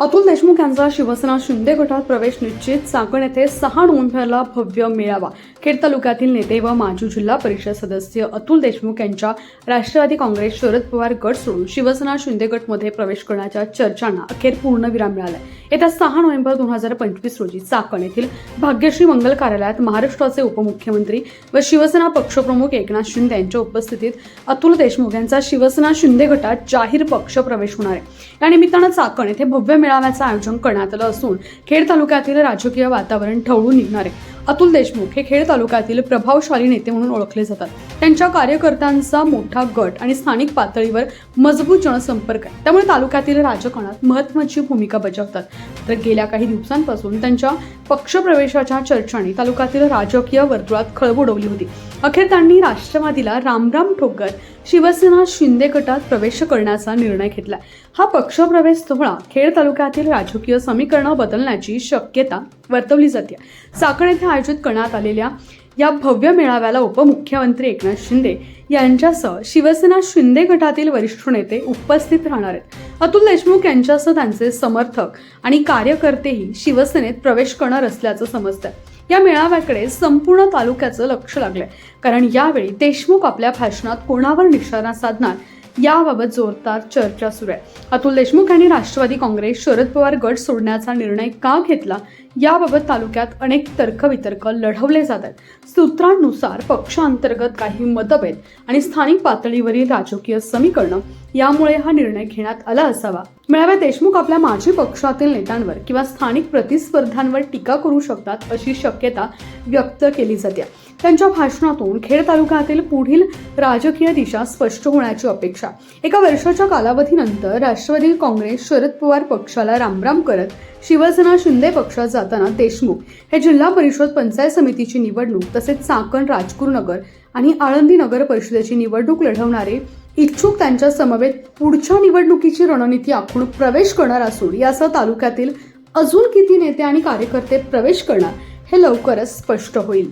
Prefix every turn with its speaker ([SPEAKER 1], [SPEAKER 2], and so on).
[SPEAKER 1] अतुल देशमुख यांचा शिवसेना शिंदे गटात प्रवेश निश्चित. चाकण येथे सहा नोव्हेंबरला भव्य मेळावा. खेड तालुक्यातील नेते व माजी जिल्हा परिषद सदस्य अतुल देशमुख यांच्या राष्ट्रवादी काँग्रेस शरद पवार गट सोडून शिवसेना शिंदे गटमध्ये प्रवेश करण्याच्या चर्चांना अखेर पूर्णविराम मिळाला. येत्या सहा नोव्हेंबर दोन हजार पंचवीस रोजी चाकण येथील भाग्यश्री मंगल कार्यालयात महाराष्ट्राचे उपमुख्यमंत्री व शिवसेना पक्षप्रमुख एकनाथ शिंदे यांच्या उपस्थितीत अतुल देशमुख यांचा शिवसेना शिंदे गटात जाहीर पक्ष प्रवेश होणार आहे. या निमित्तानं चाकण येथे भव्य मेळाव्याचं आयोजन करण्यात आलं असून खेड तालुक्यातील राजकीय वातावरण ढवळून निघणार आहे. अतुल देशमुख हे खेड तालुक्यातील प्रभावशाली नेते म्हणून ओळखले जातात. त्यांच्या कार्यकर्त्यांचा मोठा गट आणि स्थानिक पातळीवर मजबूत जनसंपर्क आहे. त्यामुळे तालुक्यातील राजकारणात महत्वाची भूमिका बजावतात. तर गेल्या काही दिवसांपासून त्यांच्या पक्षप्रवेशाच्या चर्चांनी तालुक्यातील राजकीय वर्तुळात खळबळ उडवली होती. अखेर त्यांनी राष्ट्रवादीला रामराम ठोकर शिवसेना शिंदे गटात प्रवेश करण्याचा निर्णय घेतला. हा पक्षप्रवेश सोहळा खेड तालुक्यातील राजकीय समीकरणं बदलण्याची शक्यता वर्तवली जाते. साकण येथे आयोजित करण्यात आलेल्या या भव्य मेळाव्याला उपमुख्यमंत्री एकनाथ शिंदे यांच्यासह शिवसेना शिंदे गटातील वरिष्ठ नेते उपस्थित राहणार आहेत. अतुल देशमुख यांच्यासह त्यांचे समर्थक आणि कार्यकर्तेही शिवसेनेत प्रवेश करणार असल्याचं समजतं या मेळाव्याकडे संपूर्ण तालुक्याचं लक्ष लागलंय. कारण यावेळी देशमुख आपल्या भाषणात कोणावर निशाणा साधणार याबाबत जोरदार चर्चा सुरू आहे. अतुल देशमुख यांनी राष्ट्रवादी काँग्रेस शरद पवार गट सोडण्याचा निर्णय का घेतला? याबाबत तालुक्यात अनेक तर्कवितर्क लढवले जात आहेत. सूत्रांनुसार पक्षांतर्गत काही मतभेद आणि स्थानिक पातळीवरील राजकीय समीकरणं यामुळे हा निर्णय घेण्यात आला असावा. मेळाव्यात देशमुख आपल्या माजी पक्षातील नेत्यांवर किंवा स्थानिक प्रतिस्पर्ध्यांवर टीका करू शकतात अशी शक्यता व्यक्त केली जाते. त्यांच्या भाषणातून खेड तालुक्यातील पुढील राजकीय दिशा स्पष्ट होण्याची अपेक्षा. एका वर्षाच्या कालावधीनंतर राष्ट्रवादी काँग्रेस शरद पवार पक्षाला रामराम करत शिवसेना शिंदे पक्षात जाताना देशमुख हे जिल्हा परिषद पंचायत समितीची निवडणूक तसेच चाकण राजगुरुनगर आणि आळंदी नगर परिषदेची निवडणूक लढवणारे इच्छुक त्यांच्या समवेत पुढच्या निवडणुकीची रणनीती आखून प्रवेश करणार असून यासह तालुक्यातील अजून किती नेते आणि कार्यकर्ते प्रवेश करणार हे लवकरच स्पष्ट होईल.